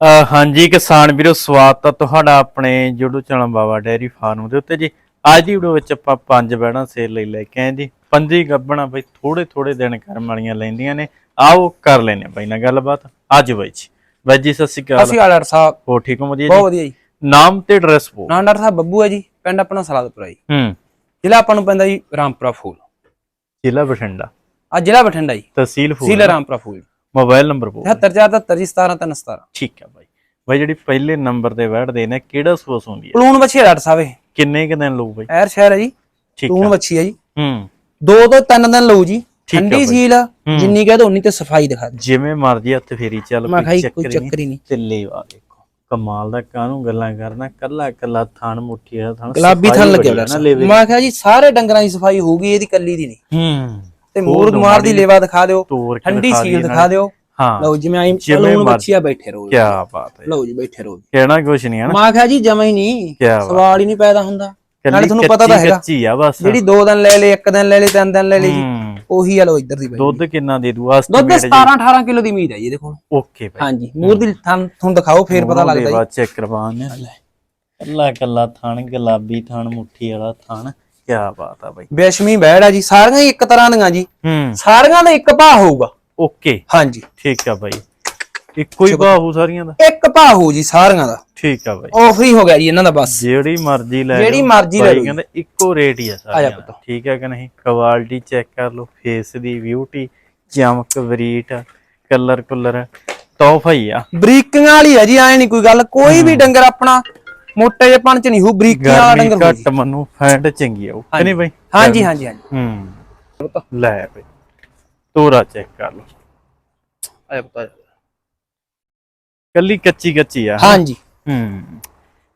ਹਾਂਜੀ ਕਿਸਾਨ ਵੀਰੋ ਸਵਾਗਤ ਹੈ ਤੁਹਾਡਾ ਆਪਣੇ YouTube channel Baba dairy farm ਦੇ ਉੱਤੇ ਜੀ। ਅੱਜ ਦੀ ਵੀਡੀਓ ਵਿੱਚ ਆਪਾਂ ਪੰਜ ਬੈੜਾਂ ਸੇਲ ਲਈ ਲੈ ਕੇ ਆਏ ਜੀ। ਪੰਜੀ ਗੱਬਣਾ ਬਈ ਥੋੜੇ ਥੋੜੇ ਦਿਨ ਕਰਮ ਵਾਲੀਆਂ ਲੈਂਦੀਆਂ ਨੇ। ਆਓ ਕਰ ਲੈਨੇ ਬਾਈ ਨਾਲ ਗੱਲਬਾਤ। ਅੱਜ ਬਾਈ ਜੀ। ਬਾਈ ਜੀ ਸਤਿ ਸ਼੍ਰੀ ਅਕਾਲ। ਅਸੀਂ ਡਾਕਟਰ ਸਾਹਿਬ। ਹੋ ਠੀਕ ਹੋ ਵਧੀਆ ਬਹੁਤ ਵਧੀਆ ਜੀ। ਨਾਮ ਤੇ ਐਡਰੈਸ ਬੋ ਨਾਂ ਡਾਕਟਰ ਸਾਹਿਬ ਬੱਬੂ ਹੈ ਜੀ ਪਿੰਡ ਆਪਣਾ ਸਲਾਦਪੁਰਾ ਜੀ। ਹੂੰ। ਜ਼ਿਲ੍ਹਾ ਆਪਾਂ ਨੂੰ ਪੈਂਦਾ ਜੀ ਰਾਮਪੁਰਾ ਫੂਲ। ਜ਼ਿਲ੍ਹਾ ਬਠਿੰਡਾ। ਆ ਜ਼ਿਲ੍ਹਾ ਬਠਿੰਡਾ ਜੀ। ਤਹਿਸੀਲ ਫੂਲ ਜ਼ਿਲ੍ਹਾ ਰਾਮਪੁਰਾ ਫੂਲ ਮੋਬਾਈਲ ਨੰਬਰ ਬੋ 7477 ਜੀ 17317 ਠੀਕ ਹੈ ਬਾਈ। ਬਾਈ ਜਿਹੜੀ ਪਹਿਲੇ ਨੰਬਰ ਤੇ ਬੈਠਦੇ ਨੇ ਕਿਹੜਾ ਸੋਸ ਹੁੰਦੀ ਹੈ ਪਲੂਣ ਬੱਚੀ ਹੈ ਡਾਕਟਰ ਸਾਹਿਬ ਇਹ ਕਿੰਨੇ ਕ ਦਿਨ ਲਊ ਬਾਈ? ਐਰ ਸ਼ਹਿਰ ਹੈ ਜੀ। ਠੀਕ ਪਲੂਣ ਹੈ ਬੱਚੀ ਹੈ ਜੀ। ਹੂੰ। ਦੋ ਤੋਂ ਤਿੰਨ ਦਿਨ ਲਊ ਜੀ। ਠੀਕ ਹੈ ਠੰਡੀ ਬਾਈ। ਸੀਲ ਆ, ਜਿੰਨੀ ਕਹੇ ਉਨੀ ਤੇ ਸਫ਼ਾਈ ਦਿਖਾ ਦੇ ਜਿਵੇਂ ਮਰਜ਼ੀ ਹੱਥ ਫੇਰੀ ਚੱਲ ਕੋਈ ਚੱਕਰ ਨਹੀਂ। ਦੇਖੋ। ਕਮਾਲ ਦਾ ਕਾਹਨੂੰ ਗੱਲਾਂ ਕਰਨਾ ਕੱਲਾ ਕੱਲਾ ਥਣ ਮੁੱਠੀ ਦਾ ਥਣ ਗੁਲਾਬੀ ਥਣ ਲੱਗਿਆ ਨਾ ਮੈਂ ਕਿਹਾ ਜੀ ਸਾਰੇ ਡੰਗਰਾਂ ਦੀ ਸਫ਼ਾਈ ਹੋਊਗੀ ਇਹਦੀ ਕੱਲੀ ਦੀ ਨਹੀਂ। ਹੂੰ। ਤੇ ਮੂਰ ਮਾਰ ਦੀ ਲੇਵਾ ਦਿਖਾ ਦਿਓ ਠੰਡੀ ਸੀਲ ਦਿਖਾ। ਦਿਓ। ਹਾਂ। ਲਓ ਜਿਵੇਂ ਆਈ ਜਿਵੇਂ ਪਲੂਣ ਮਰਜ਼ੀ। ਬੱਚੀ ਆ ਬੈਠੇ ਰਹੋ ਕੀ ਬਾਤ ਹੈ। ਲਓ ਜੀ ਬੈਠੇ ਰਹੋ। ਕਹਿਣਾ ਕੁਛ ਨਹੀਂ ਹੈ ਨਾ। ਮੈਂ ਕਿਹਾ ਜੀ ਜਮਾ ਹੀ ਨਹੀਂ। ਸਵਾਲ ਹੀ ਨਹੀਂ ਪੈਦਾ ਹੁੰਦਾ। ਨਾਲੇ ਤੁਹਾਨੂੰ ਪਤਾ ਤਾਂ ਹੈਗਾ। ਕੱਚੀ ਆ ਬਸ। ਜਿਹੜੀ 2 ਦਿਨ ਲੈ ਲੇ 1 ਦਿਨ ਲੈ ਲੇ 3 ਦਿਨ ਲੈ ਲੇ ਜੀ ਉਹੀ ਆ ਲੋ ਇੱਧਰ ਦੀ ਬਾਈ ਦੁੱਧ ਕਿੰਨਾ ਦੇ ਦੂ? ਦੁੱਧ ਐਸਟੀਮੇਟ 17 18 ਕਿਲੋ ਦੀ ਉਮੀਦ ਹੈ ਜੀ ਇਹਦੇ ਕੋਲ। ਓਕੇ ਭਾਈ। ਹਾਂਜੀ ਮੂਰ ਦੀ ਥਣ ਤੁਹਾਨੂੰ ਦਿਖਾਓ ਫੇਰ ਪਤਾ ਲੱਗਦਾ ਜੀ। ਬਾਅਦ ਚੈੱਕ ਕਰਵਾਉਣੇ ਕੱਲਾ ਕੱਲਾ ਥਣ ਗੁਲਾਬੀ ਥਣ ਮੁੱਠੀ ਵਾਲਾ ਥਣ। ਕੀ ਬਾਤ ਆ ਭਾਈ ਬੇਸ਼ਮੀ ਬੈੜ ਆ ਜੀ ਸਾਰੀਆਂ ਹੀ ਇੱਕ ਤਰ੍ਹਾਂ ਦੀਆਂ ਜੀ। ਹੂੰ। ਸਾਰੀਆਂ ਦਾ ਇੱਕ ਭਾਅ ਹੋਊਗਾ। ਓਕੇ। ਹਾਂਜੀ। ਠੀਕ ਆ ਭਾਈ ਇੱਕੋ ਹੀ ਭਾਅ ਹੋਊ ਸਾਰੀਆਂ ਦਾ? ਇੱਕ ਭਾਅ ਹੋਊ ਜੀ ਸਾਰੀਆਂ ਦਾ। ਠੀਕ ਆ ਭਾਈ ਆਫਰ ਹੀ ਹੋ ਗਿਆ ਜੀ ਇਹਨਾਂ ਦਾ ਬਸ। ਜਿਹੜੀ ਮਰਜ਼ੀ ਲੈ ਜਿਹੜੀ। ਮਰਜ਼ੀ ਲੈ। ਕਹਿੰਦੇ ਇੱਕੋ ਰੇਟ ਹੀ ਆ ਆ ਸਾਰਿਆਂ। ਦਾ। ਠੀਕ ਹੈ ਕਿ ਨਹੀਂ? ਕੁਆਲਿਟੀ ਚੈੱਕ ਕਰ ਲਓ। ਫੇਸ ਦੀ ਬਿਊਟੀ ਚਮਕ ਬਰੀਟ ਕਲਰ ਕੁਲਰ ਤੋਹਫਾ ਹੀ ਆ। ਬਰੀਕੀਆਂ ਵਾਲੀ ਹੈ ਜੀ ਐ ਨਹੀਂ ਕੋਈ ਗੱਲ। ਕੋਈ ਵੀ ਡੰਗਰ ਆਪਣਾ ਮੋਟੇ ਜਿਹੇ ਪਣ ਚ ਨਹੀਂ ਹੋਊ ਬਰੀਕੀਆਂ ਵਾਲਾ ਡੰਗਰ ਹੋਊ ਜੀ। ਘੱਟ ਮਨੂੰ ਫੈਂਟ ਚੰਗੀ ਆਉ ਕਿ ਨਹੀਂ ਭਾਈ ਹਾਂਜੀ ਹਾਂਜੀ ਹਾਂਜੀ। ਹੂੰ। ਲੈ ਭਾਈ ਤੋਰਾ ਚੈੱਕ ਕਰ ਲਓ। ਆ ਜਾ ਪੁੱਤ, ਜਾ। ਕੱਲੀ ਕੱਚੀ ਕੱਚੀ ਆ ਹਾਂਜੀ। ਹੂੰ।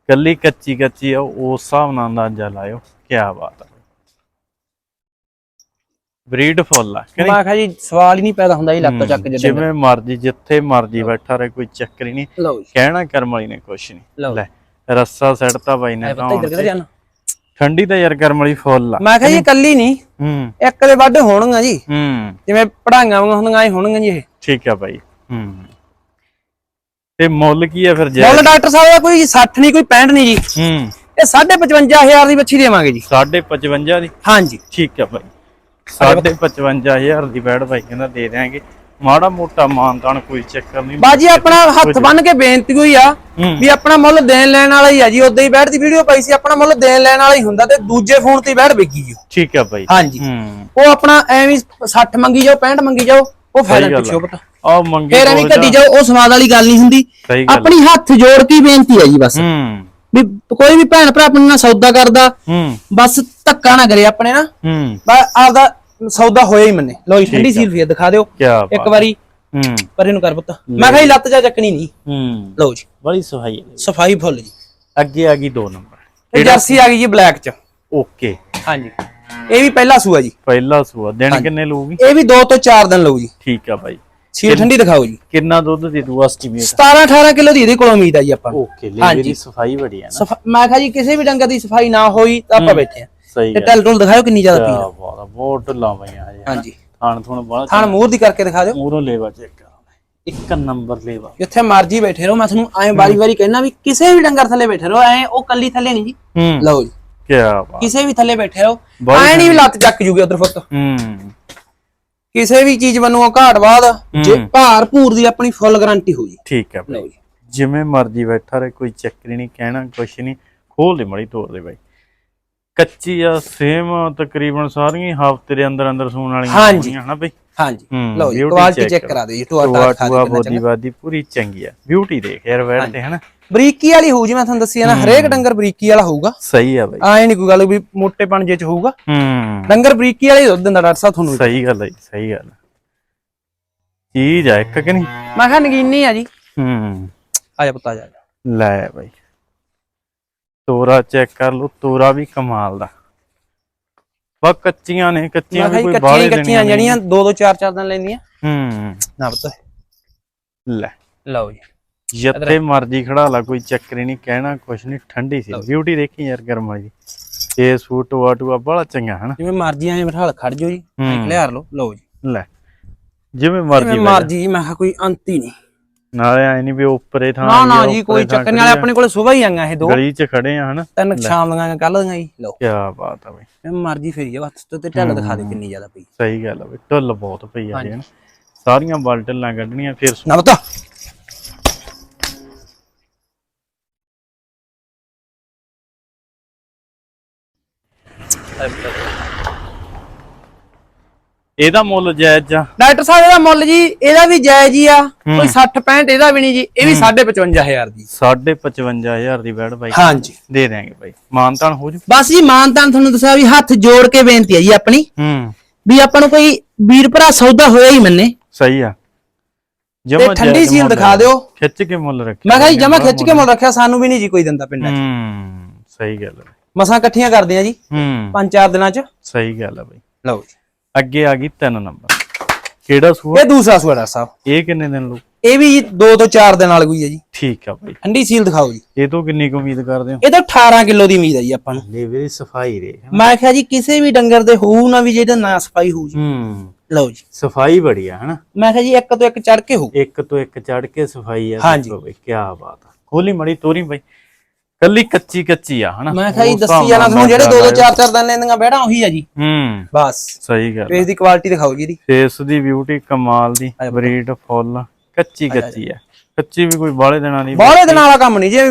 ਕੱਲੀ ਕੱਚੀ ਕੱਚੀ ਆ ਉਸ ਹਿਸਾਬ ਨਾਲ ਅੰਦਾਜ਼ਾ ਲਾਇਓ ਕੀ ਬਾਤ ਆ। ਬਰੀਡ ਫੁੱਲ ਆ ਕਿ ਨਹੀਂ? ਮੈਂ ਕਿਹਾ ਜੀ ਸਵਾਲ ਹੀ ਨਹੀਂ ਪੈਦਾ ਹੁੰਦਾ ਜੀ ਲੱਤ ਚੱਕ ਹੂੰ, ਜੇ ਜਿਵੇਂ ਮਰਜ਼ੀ ਜਿੱਥੇ ਮਰਜ਼ੀ ਬੈਠਾ ਰਹੇ ਕੋਈ ਚੱਕਰ ਹੀ ਨਹੀਂ। ਲਓ ਜੀ। ਕਹਿਣਾ ਕਰਮ ਵਾਲੀ ਨੇ ਕੁਛ ਨਹੀਂ। ਲਓ। ਲੈ। ਰੱਸਾ ਸੜਤਾ ਬਾਈ ਨੇ ਤਾਂ ਇੱਧਰ ਕਿੱਧਰ ਜਾਣਾ? ਠੰਡੀ ਤਾਂ ਯਾਰ ਕਰਮ ਵਾਲੀ ਫੁੱਲ ਆ। ਮੈਂ ਕਿਹਾ ਜੀ ਇਕੱਲੀ ਨਹੀਂ ਹੂੰ ਇੱਕ ਦੇ ਵੱਢ ਹੋਣਗੀਆਂ ਜੀ। ਹੂੰ। ਜਿਵੇਂ ਪੜਾਈਆਂ ਵਾਂਗੀਆਂ ਹੁੰਦੀਆਂ ਐ ਹੋਣਗੀਆਂ ਜੀ ਇਹ। ਠੀਕ ਆ ਬਾਈ। ਹੂੰ। ਤੇ ਮੁੱਲ ਕੀ ਆ ਫਿਰ ਜੈ ਮੁੱਲ ਡਾਕਟਰ ਸਾਹਿਬ ਦਾ ਕੋਈ 60 ਨਹੀਂ ਕੋਈ 65 ਨਹੀਂ ਜੀ। ਹੂੰ। ਇਹ 55000 ਦੀ ਬੱਚੀ ਦੇਵਾਂਗੇ ਜੀ। 55 ਦੀ? ਹਾਂਜੀ। ਠੀਕ ਆ ਬਾਈ। 55000 ਦੀ ਬੈਡ ਬਾਈ ਕਹਿੰਦਾ ਦੇ ਦਿਆਂਗੇ। ਮਾੜਾ ਮੋਟਾ ਮਾਨਤਾਨ ਕੋਈ ਚੱਕਰ ਨਹੀਂ। ਬਾਜੀ ਆਪਣਾ ਹੱਥ ਬੰਨ ਕੇ ਬੇਨਤੀ ਹੋਈ ਆ। ਵੀ ਆਪਣਾ ਮੁੱਲ ਦੇਣ ਲੈਣ ਵਾਲਾ ਹੀ ਆ ਜੀ। ਉਦਾਂ ਹੀ ਬੈਠ ਦੀ ਵੀਡੀਓ ਪਾਈ ਸੀ ਆਪਣਾ ਮੁੱਲ ਦੇਣ ਲੈਣ ਵਾਲਾ ਹੀ ਹੁੰਦਾ ਤੇ ਦੂਜੇ ਫੋਨ ਤੇ ਬੈਠ ਵਿਕੀ ਜੀ ਠੀਕ ਆ ਬਾਈ। ਹਾਂਜੀ। ਉਹ ਆਪਣਾ ਐਵੇਂ 60 ਮੰਗੀ ਜਾਓ 65 ਮੰਗੀ ਜਾਓ ਉਹ ਫਾਇਦਾ ਪਿੱਛੋਂ ਪਤਾ ਆ ਮੰਗੀ ਫੇਰ ਐਵੇਂ ਕੱਢੀ। ਜਾਓ ਉਹ ਸਵਾਦ ਵਾਲੀ ਗੱਲ ਨਹੀਂ ਹੁੰਦੀ। ਆਪਣੀ ਹੱਥ ਜੋੜ ਕੇ ਬੇਨਤੀ ਹੈ ਜੀ ਬਸ। ਵੀ ਕੋਈ ਵੀ ਭੈਣ ਭਰਾ ਆਪਣੇ ਨਾਲ ਸੌਦਾ ਕਰਦਾ ਬਸ ਧੱਕਾ ਨਾ ਕਰੇ ਆਪਣੇ ਨਾ। ਹੂੰ। ਬਸ ਆਪਦਾ ਸੌਦਾ ਹੋਇਆ ਹੀ ਮੰਨੇ। ਲੋ ਜੀ ਠੰਡੀ ਸੀਲ ਫੇਰ ਦਿਖਾ ਦਿਓ। ਇੱਕ ਵਾਰੀ ਹੂੰ। ਪਰ ਇਹਨੂੰ ਕਰ ਪੁੱਤ। ਮੈਂ ਕਿਹਾ ਲੱਤ ਜਾ ਚੱਕਣੀ ਨਹੀਂ। ਹੂੰ। ਲਓ ਜੀ। ਬੜੀ ਸਹਾਈ ਹੈ। ਸਫ਼ਾਈ ਫੁੱਲ ਜੀ। ਅੱਗੇ ਆ ਗਈ 2 ਨੰਬਰ। ਇਹ ਜਰਸੀ ਆ ਗਈ ਜੀ ਬਲੈਕ ਚ। ਓਕੇ। ਹਾਂਜੀ। ਇਹ ਵੀ ਪਹਿਲਾ ਸੂਆ ਜੀ। ਪਹਿਲਾ ਸੂਆ। ਦਿਨ ਕਿੰਨੇ ਲਊਗੀ? ਇਹ ਵੀ 2 ਤੋਂ 4 ਦਿਨ ਲਊ ਜੀ। ਠੀਕ ਆ ਬਾਈ। ਸੀਲ ਠੰਡੀ ਦਿਖਾਓ ਜੀ। ਕਿੰਨਾ ਦੁੱਧ ਦੇ ਦੂ ਐਸਟੀਮੇਟ 17 18 ਕਿਲੋ ਦੀ ਇਹਦੇ ਕੋਲ ਉਮੀਦ ਆ ਜੀ ਆਪਾਂ। ਓਕੇ ਲੈ ਦੀ ਸਫ਼ਾਈ ਬੜੀ ਆ ਨਾ। ਮੈਂ ਕਿਹਾ ਜੀ ਕਿਸੇ ਵੀ ਡੰਗਰ ਦੀ ਸਫ਼ਾਈ ਨਾ ਹੋਈ ਤਾਂ ਆਪਾਂ ਬੈਠੇ ਆ। ਸਹੀ ਤੇ ਟੈਲ ਟੁਲ ਦਿਖਾਓ ਕਿੰਨੀ ਜ਼ਿਆਦਾ ਪੀਰ ਆ। ਬਹੁਤ ਬਹੁਤ ਲਾਵਾਂ ਆ ਹਾਂਜੀ। ਥਾਣ ਥੁਣ ਬੜਾ ਥਾਣ ਮੂੰਹ ਦੀ ਕਰਕੇ ਦਿਖਾ ਦਿਓ ਮੂਰੋਂ ਲੇਵਾ ਚੈੱਕ ਇੱਕ ਨੰਬਰ ਲੇਵਾ। ਜਿੱਥੇ ਮਰਜ਼ੀ ਬੈਠੇ ਰਹੋ ਮੈਂ ਤੁਹਾਨੂੰ ਐਂ ਵਾਰੀ ਵਾਰੀ ਕਹਿਣਾ ਵੀ ਕਿਸੇ ਵੀ ਡੰਗਰ ਥੱਲੇ ਬੈਠੇ ਰਹੋ ਐਂ ਉਹ ਕੱਲੀ ਥੱਲੇ ਨਹੀਂ ਜੀ। ਹੂੰ। ਲਓ ਜੀ। ਕੀ ਬਾਤ। ਕਿਸੇ ਵੀ ਥੱਲੇ ਬੈਠੇ ਰਹੋ। ਬਹੁਤ ਐਂ ਨਹੀਂ ਵੀ ਲੱਤ ਚੱਕ ਜੂਗੀ ਉਧਰ ਫੁੱਟ। ਹੂੰ। ਕਿਸੇ ਵੀ ਚੀਜ਼ ਵੱਲੋਂ ਘਾਟ ਬਾਅਦ ਜੇ ਭਾਰ ਭੂਰ ਦੀ ਆਪਣੀ ਫੁੱਲ ਗਾਰੰਟੀ ਹੋ ਜੀ। ਠੀਕ ਆ ਬਾਈ। ਲਓ ਜੀ। ਜਿਵੇਂ ਮਰਜ਼ੀ ਬੈਠਾ ਰਹੇ ਕੋਈ ਚੱਕਰ ਹੀ ਨਹੀਂ ਕਹਿਣਾ ਕੁਛ ਨਹੀਂ। ਖੋਲ ਦੇ ਮੜੀ ਤੋੜ ਦੇ ਬਾਈ। ਕੱਚੀ ਆ ਸੇਮ ਤਕਰੀਬਨ ਸਾਰੀਆਂ ਹਫ਼ਤੇ ਦੇ ਅੰਦਰ ਅੰਦਰ ਸੂਣ ਵਾਲੀਆਂ ਹਾਂਜੀ। ਹਨਾ ਬਈ? ਹਾਂਜੀ। ਲਓ ਜੀ ਕੁਆਲਿਟੀ ਚੈੱਕ ਕਰੋ। ਦਿਓ ਜੀ ਟੂਆ ਟੂਆ ਟਾ ਖਾ ਦੇ ਬੋਦੀ ਬਾਦੀ ਪੂਰੀ ਚੰਗੀ ਆ। ਬਿਊਟੀ ਦੇਖ ਯਾਰ ਬੈਠ ਤੇ ਹਨਾ? ਬਰੀਕੀ ਵਾਲੀ ਹੋਊ ਜੀ ਮੈਂ ਤੁਹਾਨੂੰ ਦੱਸੀ ਆ ਨਾ ਹਰੇਕ ਡੰਗਰ ਬਰੀਕੀ ਵਾਲਾ ਹੋਊਗਾ। ਸਹੀ ਆ ਬਾਈ। ਐਂ ਨਹੀਂ ਕੋਈ ਗੱਲ ਵੀ ਮੋਟੇਪਣ ਜੇ ਚ ਹੋਊਗਾ। ਹੂੰ। ਡੰਗਰ ਬਰੀਕੀ ਵਾਲੇ ਦੁੱਧ ਦਿੰਦਾ ਡਾਕਟਰ ਸਾਹਿਬ ਤੁਹਾਨੂੰ ਸਹੀ ਗੱਲ ਹੈ ਜੀ, ਸਹੀ ਗੱਲ। ਚੀਜ਼ ਆ ਇੱਕ ਕਿ ਨਹੀਂ? ਮੈਂ ਕਿਹਾ ਨਗੀਨੀ ਆ ਜੀ। ਹੂੰ। ਆ ਜਾ ਪੁੱਤ ਆ ਜਾ। ਲੈ ਬਾਈ। ਤੋਰਾ ਚੈੱਕ ਕਰ ਲਓ ਤੋਰਾ ਵੀ ਕਮਾਲ ਦਾ। ਬਾ ਕੱਚੀਆਂ ਨੇ ਕੱਚੀਆਂ ਵੀ ਕੋਈ ਜੀ ਬਾਹਲੇ ਕੱਚੀਆਂ ਕੱਚੀਆਂ ਜਿਹੜੀਆਂ ਦੋ ਦੋ ਚਾਰ ਚਾਰ ਦਿਨ ਲੈਂਦੀਆਂ। ਹੂੰ। ਨਾ ਪੁੱਤ। ਲੈ। ਲਓ ਜੀ। ਜਿੱਥੇ ਮਰਜ਼ੀ ਖੜਾ ਲਾ ਕੋਈ ਚੱਕਰ ਨਹੀਂ ਕਹਿਣਾ ਕੁਛ ਨਹੀਂ ਠੰਡੀ ਸੀ। ਬਿਊਟੀ ਦੇਖੀ ਯਾਰ ਗਰਮ ਵਾਲੀ। ਇਹ ਸੂਟ ਵਾਟੂਆ ਬੜਾ ਚੰਗਾ ਹਨਾ? ਜਿਵੇਂ ਮਰਜ਼ੀ ਐਂ ਬਿਠਾਲ ਖੜ ਜਾਓ ਜੀ। ਐਂ ਹੂੰ। ਖਲਿਆਰ ਲਓ। ਲਓ ਜੀ। ਲੈ। ਜਿਵੇਂ ਮਰਜ਼ੀ ਮਰਜ਼ੀ ਜੀ, ਮੈਂ ਕਿਹਾ ਕੋਈ ਅੰਤ ਹੀ ਨਹੀਂ। ਨਾਲੇ ਐ ਨਹੀਂ ਵੀ ਉੱਪਰੇ ਥਾਂ ਨਾ ਨਾ ਜੀ ਕੋਈ ਚੱਕਰ ਨਹੀਂ। ਆਪਣੇ ਕੋਲੇ ਸਵੇਰ ਹੀ ਆਈਆਂ ਇਹ ਦੋ। ਗਲੀ 'ਚ ਖੜੇ ਆ ਹਨਾ। ਤਿੰਨ ਸ਼ਾਮ ਦੀਆਂ ਕੱਲ ਦੀਆਂ ਜੀ ਲਓ। ਕੀ ਬਾਤ ਆ ਬਈ। ਇਹ ਮਰਜ਼ੀ ਫੇਰੀ ਆ ਬਸ ਤੇ ਢੱਲ ਦਿਖਾ ਦੇ ਕਿੰਨੀ ਜ਼ਿਆਦਾ ਪਈ। ਸਹੀ ਗੱਲ ਆ ਬਈ ਢੁੱਲ ਬਹੁਤ ਪਈ ਆ ਜੀ ਹਨਾ। ਸਾਰੀਆਂ ਬਲ ਢੱਲਾਂ ਕੱਢਣੀਆਂ ਫਿਰ ਨਾ ਬਤਾ ਇਹਦਾ ਮੁੱਲ ਜਾਇਜ਼ ਆ। ਡਾਕਟਰ ਸਾਹਿਬ ਇਹਦਾ ਮੁੱਲ ਜੀ ਇਹਦਾ ਵੀ ਜਾਇਜ਼ ਹੀ ਆ। ਕੋਈ 60 65 ਇਹਦਾ ਵੀ ਨਹੀਂ ਜੀ ਇਹ ਵੀ 55000 ਦੀ। 55000 ਦੀ ਬੈਡ ਬਾਈ। ਹਾਂਜੀ। ਦੇ ਦਿਆਂਗੇ ਬਾਈ। ਮਾਨਤਾਨ ਹੋ ਜੂ। ਬਸ ਜੀ ਮਾਨਤਾਨ ਤੁਹਾਨੂੰ ਦੱਸਿਆ ਵੀ ਹੱਥ ਜੋੜ ਕੇ ਬੇਨਤੀ ਹੈ ਜੀ ਆਪਣੀ। ਹੂੰ। ਵੀ ਆਪਾਂ ਨੂੰ ਕੋਈ ਵੀਰ ਭਰਾ ਸੌਦਾ ਹੋਇਆ ਹੀ ਮੰਨੇ। ਸਹੀ ਆ। ਜਮਾ ਠੰਡੀ ਸੀਲ ਦਿਖਾ ਦਿਓ। ਖਿੱਚ ਕੇ ਮੁੱਲ ਰੱਖਿਆ ਮੈਂ ਕਿਹਾ ਜੀ ਜਮਾ ਖਿੱਚ ਕੇ ਮੁੱਲ ਰੱਖਿਆ ਸਾਨੂੰ ਵੀ ਨਹੀਂ ਜੀ ਕੋਈ ਦਿੰਦਾ ਪਿੰਡਾਂ 'ਚ। ਹੂੰ ਸਹੀ ਗੱਲ ਆ। ਮਸਾਂ ਇਕੱਠੀਆਂ ਕਰਦੇ ਆ ਜੀ। ਹੂੰ। ਪੰਜ ਚਾਰ ਦਿਨਾਂ 'ਚ। ਸਹੀ ਗੱਲ ਆ ਬਾਈ। ਲਓ ਜੀ। ਅੱਗੇ ਆ ਗਈ 3 ਨੰਬਰ। ਕਿਹੜਾ ਸੂਆ? ਇਹ ਦੂਸਰਾ ਸੂਆ ਡਾਕਟਰ ਸਾਹਿਬ। ਇਹ ਕਿੰਨੇ ਦਿਨ ਲੂ ਇਹ ਵੀ ਜੀ 2 ਤੋਂ 4 ਦਿਨ ਵਾਲੀ ਹੋਈ ਹੈ ਜੀ। ਠੀਕ ਆ ਬਾਈ। ਠੰਡੀ ਸੀਲ ਦਿਖਾਓ ਜੀ। ਇਹ ਤੋਂ ਕਿੰਨੀ ਕੁ ਉਮੀਦ ਕਰਦੇ ਹੋ? ਇਹ ਤਾਂ 18 ਕਿਲੋ ਦੀ ਉਮੀਦ ਹੈ ਜੀ ਆਪਾਂ ਨੂੰ। ਲੇਵੇ ਦੀ ਸਫ਼ਾਈ ਰੇ ਮੈਂ ਕਿਹਾ ਜੀ ਕਿਸੇ ਵੀ ਡੰਗਰ ਦੇ ਹੋਊ ਨਾ ਵੀ ਜਿਹਦਾ ਨਾ ਸਫ਼ਾਈ ਹੋਊ ਜੀ। ਹੂੰ। ਲਓ ਜੀ। ਸਫ਼ਾਈ ਬੜੀ ਆ ਹਨਾ? ਮੈਂ ਕਿਹਾ ਜੀ ਇੱਕ ਤੋਂ ਇੱਕ ਚੜ ਕੇ ਹੋਊ। ਇੱਕ ਤੋਂ ਇੱਕ ਚੜ ਕੇ ਸਫ਼ਾਈ ਆ। ਹਾਂਜੀ। ਕੀ ਬਾਤ ਆ। ਖੋਲੀ ਮੜੀ ਤੋਰੀ ਬਈ। ਕੱਲੀ ਕੱਚੀ ਕੱਚੀ ਆ ਹਨਾ? ਮੈਂ ਕਿਹਾ ਜੀ ਉਸ ਦੱਸੀ ਹਿਸਾਬ ਜਾਣਾ ਨਾਲ ਤੁਹਾਨੂੰ ਜਿਹੜੇ ਮਰਜ਼ਾ 2 ਤੋਂ ਲਾਇਓ। 4 4 ਦਿਨ ਲੈਂਦੀਆਂ ਬੈਠਾ ਉਹੀ ਆ ਜੀ। ਹੂੰ। ਬਸ। ਸਹੀ ਗੱਲ ਫੇਸ ਦੀ ਕੁਆਲਿਟੀ ਦਿਖਾਓ ਜੀ ਇਹਦੀ। ਫੇਸ ਦੀ ਬਿਊਟੀ ਕਮਾਲ ਦੀ ਆਜਾ ਬਰੀਡ ਫੁੱਲ ਕੱਚੀ ਕੱਚੀ ਆ। ਕੱਚੀ ਵੀ ਕੋਈ ਬਾਹਲੇ ਦਿਨਾਂ ਦੀ ਬਾਹਲੇ ਦਿਨਾਂ ਵਾਲਾ ਕੰਮ ਨਹੀਂ ਜੇ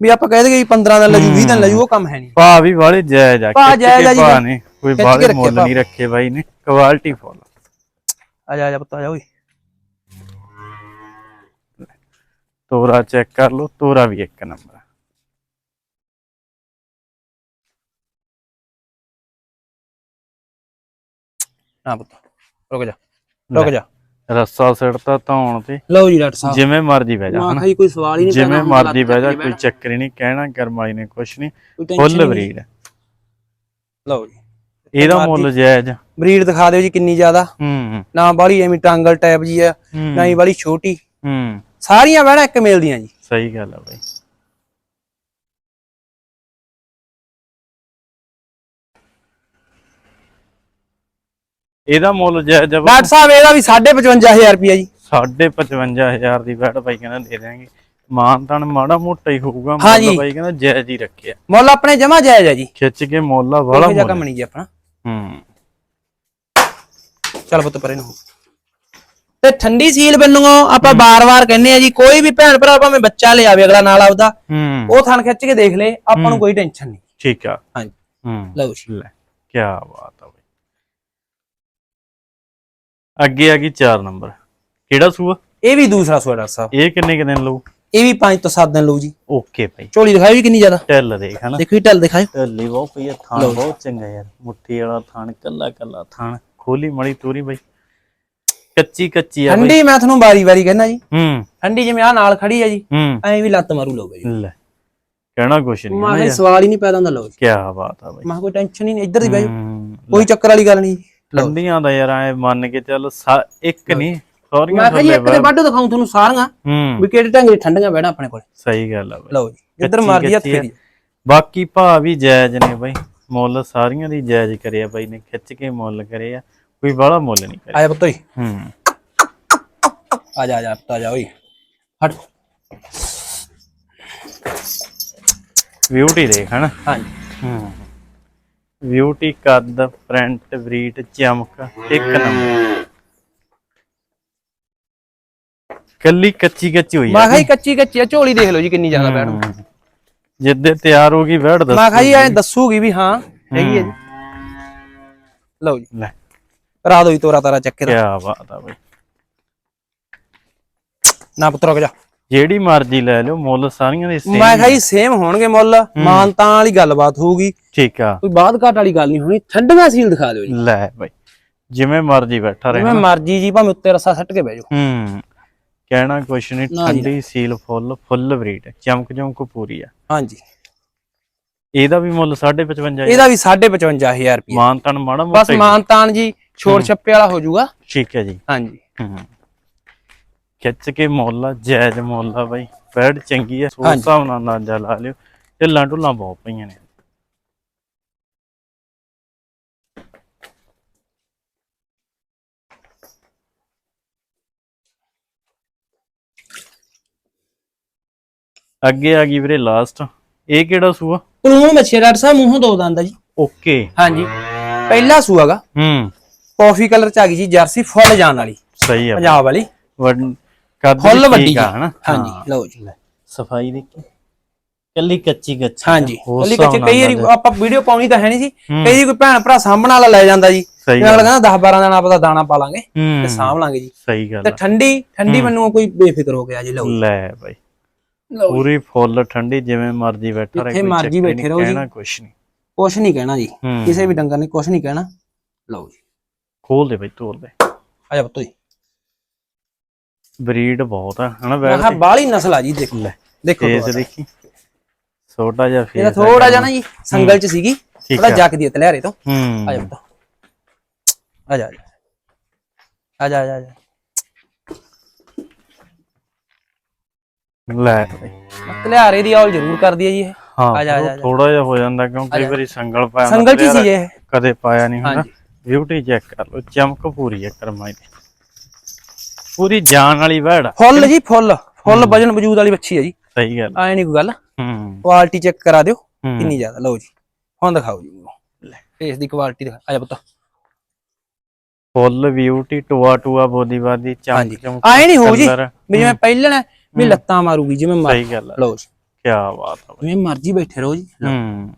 ਵੀ ਆਪਾਂ ਕਹਿ ਦਈਏ 15 ਦਿਨ ਲੱਜੂ 20 ਦਿਨ ਲੱਜੂ ਉਹ ਕੰਮ ਹੈ ਨਹੀਂ। ਭਾ ਵੀ ਬਾਹਲੇ ਜਾਇਜ਼ ਆ ਭਾਅ ਖਿੱਚ ਜਾਇਜ਼ ਆ ਕੇ ਜੀ ਭਾ ਬਈ। ਨੇ ਕੋਈ ਖਿੱਚ ਕੇ ਬਾਹਲੇ ਰੱਖੇ ਮੁੱਲ ਭਾਅ। ਨਹੀਂ ਰੱਖੇ ਬਾਈ ਨੇ ਕੁਆਲਿਟੀ ਫੁੱਲ ਆ ਜਾ ਆ ਜਾ ਪੁੱਤ ਆ ਜਾ ਓਏ। ਤੋਰਾ ਚੈੱਕ ਕਰ ਲਓ ਤੋਰਾ ਵੀ ਇੱਕ ਨੰਬਰ। ਨਾ ਪੁੱਤ ਰੁਕ ਜਾ ਰੁਕ ਜਾ। ਰੱਸਾ ਸਿੜਤਾ ਧੌਣ ਤੇ। ਲਓ ਜੀ ਡਾਕਟਰ ਸਾਹਿਬ। ਜਿਵੇਂ ਮਰਜ਼ੀ ਬਹਿ ਜਾ ਹਨਾ? ਕੋਈ ਸਵਾਲ ਹੀ ਨਹੀਂ ਜਿਵੇਂ ਮਰਜ਼ੀ ਬਹਿ ਜਾ ਕੋਈ ਚੱਕਰ ਹੀ ਨਹੀਂ ਕਹਿਣਾ ਕਰਮਾਈ ਨੇ ਕੁਛ ਨਹੀਂ ਫੁੱਲ ਹੀ ਬਰੀਡ। ਲਓ ਜੀ। ਇਹਦਾ ਮੁੱਲ ਜਾਇਜ਼। ਬਰੀਡ ਦਿਖਾ ਦਿਓ ਜੀ ਕਿੰਨੀ ਜ਼ਿਆਦਾ। ਹੂੰ ਨਾ ਬਾਲੀ ਐਵੇਂ ਟਾਂਗਲ ਟਾਈਪ ਜੀ ਆ ਹੂੰ। ਨਾ ਹੀ ਬਾਲੀ ਛੋਟੀ। ਹੂੰ। ਸਾਰੀਆਂ ਬਹਿਣਾ ਇੱਕ ਮੇਲ ਦੀਆਂ ਜੀ। ਸਹੀ ਗੱਲ ਆ ਬਾਈ। ਇਹਦਾ ਮੁੱਲ ਜਾਇਜ਼ ਆ ਬਾਈ। ਡਾਕਟਰ ਸਾਹਿਬ ਇਹਦਾ ਵੀ 55000 ਰੁਪਿਆ ਜੀ। ਸਾਢੇ 55000 ਦੀ ਬੈਟ ਬਾਈ ਕਹਿੰਦਾ ਦੇ ਦਿਆਂਗੇ। ਮਾਨ ਤਾਨ ਮਾੜਾ ਮੋਟਾ ਹੀ ਹੋਊਗਾ ਹਾਂਜੀ। ਮੁੱਲ ਬਾਈ ਕਹਿੰਦਾ ਜਾਇਜ਼ ਹੀ ਰੱਖਿਆ। ਮੁੱਲ ਆਪਣੇ ਜਮਾ ਜਾਇਜ਼ ਹੈ ਜੀ। ਖਿੱਚ ਕੇ ਮੁੱਲ ਆ ਵਾਲਾ ਜਿਹਾ ਮੁੱਲ ਕੰਮ ਨਹੀਂ ਜੀ ਆਪਣਾ। ਹੂੰ। ਚੱਲ ਪੁੱਤ ਪਰੇ ਨੂੰ ਤੇ ਠੰਡੀ ਸੀਲ ਬੰਨੂ ਆਪਾਂ ਬਾਰ-ਬਾਰ ਕਹਿੰਦੇ ਆ ਜੀ ਕੋਈ ਵੀ ਭੈਣ ਭਰਾ ਭਾਵੇਂ ਬੱਚਾ ਲੈ ਆਵੇ ਅਗਲਾ ਨਾਲ ਆਪਦਾ ਹੂੰ। ਉਹ ਥਣ ਖਿੱਚ ਕੇ ਦੇਖ ਲੇ ਆਪਾਂ ਨੂੰ ਕੋਈ ਟੈਨਸ਼ਨ ਨਹੀਂ। ਠੀਕ ਆ। ਹਾਂਜੀ। ਹੂੰ। ਲਓ ਜੀ। ਲੈ ਕੀ ਬਾਤ ਆ ਬਈ। ਅੱਗੇ ਆ ਗਈ 4 ਨੰਬਰ। ਕਿਹੜਾ ਸੂਆ? ਇਹ ਵੀ ਦੂਸਰਾ ਸੂਆ ਡਾਕਟਰ ਸਾਹਿਬ। ਇਹ ਕਿੰਨੇ ਕੁ ਦਿਨ ਲਊ? ਇਹ ਵੀ 5 ਤੋਂ 7 ਦਿਨ ਲਊ ਜੀ। ਓਕੇ ਭਾਈ। ਝੋਲੀ ਦਿਖਾਈ ਵੀ ਕਿੰਨੀ ਜ਼ਿਆਦਾ। ਟੈਲ ਦੇਖ ਹਨਾ? ਦੇਖੋ ਜੀ ਢੱਲ ਦਿਖਾਇਓ। ਢੱਲੀ ਬਹੁਤ ਪਈ ਆ ਥਾਣ। ਬਹੁਤ ਚੰਗਾ ਯਾਰ। ਮੁੱਠੀ ਵਾਲਾ ਥਾਣ ਕੱਲਾ ਕੱਲਾ ਥਾਣ ਖੋਲੀ ਮੜੀ ਤੋਰੀ ਬਾਈ। ਕੱਚੀ ਕੱਚੀ ਆ ਬਾਈ। ਠੰਡੀ ਮੈਂ ਤੁਹਾਨੂੰ ਵਾਰੀ-ਵਾਰੀ ਕਹਿੰਦਾ ਜੀ। ਹੂੰ। ਠੰਡੀ ਜਿਵੇਂ ਆ ਨਾਲ ਖੜੀ ਆ ਜੀ ਹੂੰ। ਐਂ ਵੀ ਲੱਤ ਮਾਰੂ ਲਓ ਜੀ ਲੈ ਕਹਿਣਾ ਕੁਛ ਨਹੀਂ ਮੈਂ ਕਿਹਾ ਸਵਾਲ ਹੀ ਨਹੀਂ ਪੈਦਾ ਹੁੰਦਾ ਜੀ। ਕੀ ਬਾਤ ਆ ਬਾਈ। ਮੈਂ ਕਿਹਾ ਕੋਈ ਟੈਨਸ਼ਨ ਹੀ ਨਹੀਂ ਇੱਧਰ ਦੀ ਹੂੰ, ਕੋਈ ਚੱਕਰ ਵਾਲੀ ਗੱਲ ਨਹੀਂ। ਠੰਡੀਆਂ ਦਾ ਯਾਰ ਐ ਮੰਨ ਕੇ ਚੱਲ ਇੱਕ ਨਹੀਂ ਸਾਰੀਆਂ ਮੈਂ ਇੱਕ ਦੇ ਵੱਢ ਦਿਖਾਉਂ ਤੁਹਾਨੂੰ ਸਾਰੀਆਂ। ਵੀ ਕਿਹੜੇ ਢੰਗ ਦੀ ਠੰਡੀਆਂ ਬਹਿਣਾ ਆਪਣੇ ਕੋਲ। ਸਹੀ ਗੱਲ ਆ ਬਾਈ। ਲਓ ਜੀ ਜਿੱਧਰ ਕੱਚੀ ਮਰਜ਼ੀ ਹੱਥ। ਫੇਰੀ ਬਾਕੀ ਭਾਅ ਵੀ ਜਾਇਜ਼ ਨੇ ਬਾਈ। ਮੁੱਲ ਸਾਰੀਆਂ ਦੀ ਜਾਇਜ਼ ਕਰਿਆ ਬਾਈ ਨੇ ਖਿੱਚ ਕੇ ਮੁੱਲ ਕਰਿਆ। ਕੋਈ ਬਾਹਲਾ ਮੁੱਲ ਨਹੀਂ ਕਰਿਆ। ਆਇਆ ਪੁੱਤ ਓਏ। ਹੂੰ। ਆ ਜਾ ਆ ਜਾ ਪੁੱਤ ਆ ਜਾ ਓਏ। ਹਟ। ਬਿਊਟੀ ਦੇਖ ਹਨਾ? ਹਾਂਜੀ। ਹੂੰ। ਬਿਊਟੀ ਕੱਦ ਪ੍ਰਿੰਟ ਬਰੀਟ ਚਮਕ ਇੱਕ ਨੰਬਰ। ਕੱਲੀ ਕੱਚੀ ਕੱਚੀ ਹੋਈ ਮੈਂ ਆ ਜੀ ਕੱਚੀ ਕੱਚੀ ਆ ਝੋਲੀ ਦੇਖ ਲਓ ਜੀ ਕਿੰਨੀ ਜ਼ਿਆਦਾ ਬੈਠ ਹੂੰ। ਜਿੱਦੇ ਤਿਆਰ ਹੋ ਗਈ ਬੈਠ ਦੱਸ। ਮੈਂ ਕਿਹਾ ਜੀ ਐ ਦੱਸੂਗੀ ਵੀ ਹਾਂ ਹੈਗੀ ਹੈ ਜੀ। ਲਓ ਜੀ। ਲੈ। ਦੋ ਜੀ ਤੋਰਾ ਤਾਰਾ ਚੱਕੇ ਕੀ ਦਾ ਬਾਤ ਆ ਬਾਈ। ਨਾ ਪੁੱਤ ਰੁਕ ਜਾ। ਜਿਹੜੀ ਮਰਜ਼ੀ ਲੈ ਲਿਓ ਮੁੱਲ ਸਾਰੀਆਂ ਦੇ same ਮੈਂ ਕਿਹਾ ਜੀ ਸੇਮ ਹੋਣਗੇ ਮੁੱਲ। ਮਾਨਤਾਂ ਵਾਲੀ ਗੱਲਬਾਤ ਹੋਊਗੀ। ਠੀਕ ਆ। ਕੋਈ ਬਾਤ ਘਾਟ ਵਾਲੀ ਗੱਲ ਨਹੀਂ ਹੋਣੀ ਠੰਡੀਆਂ ਸੀਲ ਦਿਖਾ ਦਿਓ ਜੀ। ਲੈ ਬਾਈ ਜਿਵੇਂ ਮਰਜ਼ੀ ਬੈਠਾ ਰਹੇ ਜਿਵੇਂ ਮਰਜ਼ੀ ਜੀ ਭਾਵੇਂ ਉੱਤੇ ਰੱਸਾ ਸੱਟ ਕੇ ਬਹਿ ਜਾਓ। ਹੂੰ ਕਹਿਣਾ ਕੁਛ ਨਹੀਂ। ਠੰਡੀ ਸੀਲ ਫੁੱਲ ਫੁੱਲ ਬਰੀਡ ਚਮਕ ਚਮਕ ਪੂਰੀ ਆ। ਹਾਂਜੀ। ਇਹਦਾ ਵੀ ਮੁੱਲ 55 ਇਹਦਾ ਵੀ 55000 ਰੁਪਏ ਮਾਨ ਤਨ ਮਾੜਾ ਬਸ ਮੋਟਾ ਹੀ- ਮਾਨਤਾਨ ਜੀ ਛੋੜ ਛੱਪੇ ਵਾਲਾ ਹੋ ਜਾਊਗਾ। ਠੀਕ ਹੈ ਜੀ। ਹਾਂਜੀ। ਖਿੱਚ ਕੇ ਮੁੱਲ ਜਾਇਜ਼ ਮੁੱਲ ਆ ਬਾਈ। ਫੈੜ ਚੰਗੀ ਆ ਸੋ ਹਾਂਜੀ। ਹਿਸਾਬ ਨਾਲ ਅੰਦਾਜ਼ਾ ਲਾ ਲਿਓ। ਢਿੱਲਾਂ ਢੁੱਲਾਂ ਬਹੁਤ ਪਈਆਂ ਨੇ। ਅੱਗੇ ਆ ਗਈ ਵੀਰੇ ਲਾਸਟ ਇਹ ਕਿਹੜਾ ਸੂਆ? ਪਲੂਣ ਬੱਚੇ ਡਾਕਟਰ ਸਾਹਿਬ ਮੂੰਹੋਂ ਦੋ ਦੰਦ ਆ ਜੀ। ਓਕੇ ਹਾਂਜੀ। ਪਹਿਲਾ ਸੂਆਗਾ ਹੂੰ। ਕਾਫੀ ਕਲਰ ਚ ਆ ਗਈ ਜੀ ਜਰਸੀ ਫੁੱਲ ਜਾਣ ਵਾਲੀ। ਸਹੀ ਆ। ਪੰਜਾਬ ਵਾਲੀ। ਵੱਡ ਕੱਦ ਫੁੱਲ ਵੱਡੀ ਹਨਾ? ਹਾਂਜੀ ਲਓ ਜੀ। ਸਫ਼ਾਈ ਦੇਖੀ। ਕੱਲੀ ਕੱਚੀ ਕੱਚੀ ਹਾਂਜੀ। ਕੱਲੀ ਕੱਚੇ ਕਈ ਵਾਰੀ ਆਪਾਂ ਵੀਡੀਓ ਪਾਉਣੀ ਤਾਂ ਹੈ ਨਹੀਂ ਸੀ। ਕਈ ਵਾਰੀ ਕੋਈ ਭੈਣ ਭਰਾ ਸਾਹਮਣ ਵਾਲਾ ਲੈ ਜਾਂਦਾ ਜੀ। ਅਗਲਾ ਗੱਲ ਕਹਿੰਦਾ 10 12 ਦਿਨ ਆਪਾਂ ਤਾਂ ਦਾਣਾ ਪਾ ਲਾਂਗੇ। ਤੇ ਸਾਂਭ ਲਾਂਗੇ ਜੀ। ਸਹੀ ਗੱਲ ਤੇ। ਠੰਡੀ ਠੰਡੀ ਮੈਨੂੰ ਕੋਈ ਬੇਫਿਕਰ ਹੋ ਗਿਆ ਜੀ ਲਓ ਲੈ ਬਾਈ। ਲਓ। ਪੂਰੀ ਫੁੱਲ ਠੰਡੀ ਜਿਵੇਂ ਮਰਜ਼ੀ ਬੈਠਾ ਰਹੇ ਜਿੱਥੇ ਕੋਈ ਮਰਜ਼ੀ ਚੱਕਰ ਬੈਠੇ ਨਹੀਂ, ਰਹੋ ਜੀ। ਕਹਿਣਾ ਕੁਛ ਨਹੀਂ। ਕੁਛ ਨਹੀਂ ਕਹਿਣਾ ਜੀ। ਹੂੰ। ਕਿਸੇ ਵੀ ਡੰਗਰ ਨੇ ਕੁਛ ਨਹੀਂ ਕਹਿਣਾ। ਲਓ ਜੀ। ਖੋਲ ਦੇ ਬਾਈ ਤੋਲ ਦੇ। ਆ ਜਾ ਪੁੱਤੋ ਜੀ। ਬਰੀਡ ਬਹੁਤ ਆ ਹਨਾ ਬਾਹਲੀ ਨਸਲ ਆ ਜੀ ਦੇਖੋ ਲੈ। ਦੇਖੋ ਫੇਸ। ਦੇਖੀ। ਛੋਟਾ ਜਿਹਾ ਫੇਸ ਇਹਦਾ ਥੋੜਾ ਜਿਹਾ ਨਾ ਜੀ ਸੰਗਲ ਚ ਸੀਗੀ। ਥੋੜਾ ਆ। ਜੱਕਦੀ ਹੈ ਤਲਿਆਰੇ ਤੋਂ। ਹੂੰ। ਆ ਜਾ ਆ ਜਾ ਆ ਜਾ ਆ ਜਾ ਆ ਜਾ। ਲੈ। ਬਾਈ ਤਲਿਆਰੇ ਦੀ ਔਲ ਜ਼ਰੂਰ ਕਰਦੀ ਹੈ ਜੀ ਇਹ। ਹਾਂ ਆ ਜਾ, ਆ ਜਾ, ਆ ਜਾ। ਥੋੜਾ ਜਿਹਾ ਹੋ ਜਾਂਦਾ ਕਿਉਂਕਿ ਕਈ ਵਾਰੀ ਸੰਗਲ ਪਾਇਆ ਹੁੰਦਾ ਸੰਗਲ ਚ ਸੀ ਇਹ। ਕਦੇ ਪਾਇਆ ਨਹੀਂ ਹੁੰਦਾ। ਹਾਂਜੀ। ਬਿਊਟੀ ਚੈੱਕ ਕਰ ਲਓ ਚਮਕ ਪੂਰੀ ਹੈ ਕਰਮਾਈ ਦੀ। ਪੂਰੀ ਜਾਨ ਵਾਲੀ ਵੜ। ਫੁੱਲ ਜੀ ਫੁੱਲ। ਫੁੱਲ ਵਜਨ ਵਜੂਦ ਵਾਲੀ ਬੱਚੀ ਹੈ ਜੀ। ਸਹੀ ਗੱਲ। ਐ ਨਹੀਂ ਕੋਈ ਗੱਲ। ਹੂੰ। ਕੁਆਲਿਟੀ ਚੈੱਕ ਕਰਾ ਦਿਓ। ਹੂੰ। ਕਿੰਨੀ ਜ਼ਿਆਦਾ ਲਓ ਜੀ। ਹੁਣ ਦਿਖਾਓ ਜੀ ਲੈ ਫੇਸ ਦੀ ਕੁਆਲਿਟੀ ਦਿਖਾ। ਆ ਜਾ ਪੁੱਤ। ਫੁੱਲ ਬਿਊਟੀ ਟੋਆ ਟੋਆ ਬੋਦੀ ਬਾਦੀ ਹਾਂਜੀ। ਚਮਕ ਚਮਕ ਆਏ ਨਹੀਂ ਹੋਊ ਜੀ। ਵੀ ਜਿਵੇਂ ਪਹਿਲਾਂ ਨੇ ਵੀ ਲੱਤਾਂ ਮਾਰੂਗੀ ਜਿਵੇਂ ਮਰ ਸਹੀ ਗੱਲ ਹੈ ਲਓ ਜੀ। ਕੀ ਬਾਤ ਹੈ ਬਾਈ। ਜਿਵੇਂ ਮਰਜ਼ੀ ਬੈਠੇ ਰਹੋ ਜੀ। ਹੂੰ।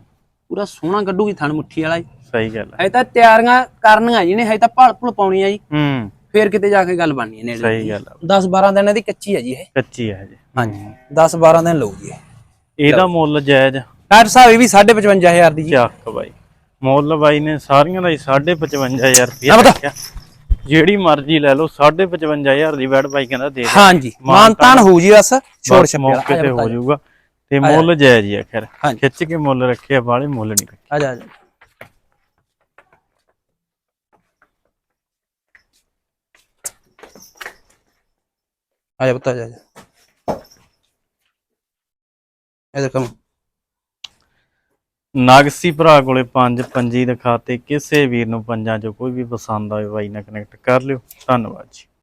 ਪੂਰਾ ਸੋਹਣਾ ਕੱਢੂਗੀ ਥਣ ਮੁੱਠੀ ਵਾਲਾ ਜੀ। ਸਹੀ ਗੱਲ ਹੈ ਤਾਂ ਤਿਆਰੀਆਂ ਕਰਨੀਆਂ ਜੀ ਨੇ ਹਜੇ ਤਾਂ ਭਲ ਭੁਲ ਪਾਉਣੀ ਆ ਜੀ। ਹੂੰ। ਫੇਰ ਕਿਤੇ ਜਾ ਕੇ ਗੱਲ ਬਣਨੀ ਹੈ ਨੇੜੇ ਸਹੀ ਗੱਲ ਹੈ 10 12 ਦਿਨ ਦੀ ਕੱਚੀ ਹੈ ਜੀ ਇਹ। ਕੱਚੀ ਹੈ ਜੀ ਹਾਂਜੀ। 10 12 ਦਿਨ ਲਊਗੀ ਇਹ। ਇਹਦਾ ਮੁੱਲ ਜਾਇਜ਼? ਡਾਕਟਰ ਸਾਹਿਬ ਇਹ ਵੀ 55000 ਦੀ ਜੀ। ਚੱਕ ਬਾਈ। ਮੁੱਲ ਬਾਈ ਨੇ ਸਾਰੀਆਂ ਦਾ ਹੀ 55000 ਆ ਰੁਪਏ। ਰੱਖਿਆ। ਜਿਹੜੀ ਮਰਜ਼ੀ ਲੈ ਲਓ 55000 ਦੀ ਬੈਡ ਬਾਈ ਕਹਿੰਦਾ ਦੇ ਦੇ। ਹਾਂਜੀ ਮਾਨਤਾਨ ਹੋਊ ਜੀ ਬਸ ਛੋੜ ਬਸ ਛੱਪੇ ਮੌਕੇ ਤੇ ਹੋ ਜਾਊਗਾ। ਤੇ ਮੁੱਲ ਜਾਇਜ਼ ਹੀ ਆ ਖੈਰ। ਖਿੱਚ ਕੇ ਮੁੱਲ ਰੱਖਿਆ ਬਾਲੇ ਮੁੱਲ ਨਹੀਂ ਰੱਖੇ। ਆ ਜਾ ਆ ਜਾ ਆ ਜਾ ਬਤਾ ਜਾ ਇਧਰ ਕਮ ਨਾਗਸੀ ਭਰਾ ਕੋਲੇ ਪੰਜ, ਪੰਜੀ ਦਿਖਾਤੇ ਕਿਸੇ ਵੀਰ ਨੂੰ ਪੰਜਾਂ ਚੋਂ ਕੋਈ ਵੀ ਪਸੰਦ ਆਵੇ, ਬਾਈ ਨਾਲ ਕਨੈਕਟ ਕਰ ਲਿਓ। ਧੰਨਵਾਦ ਜੀ।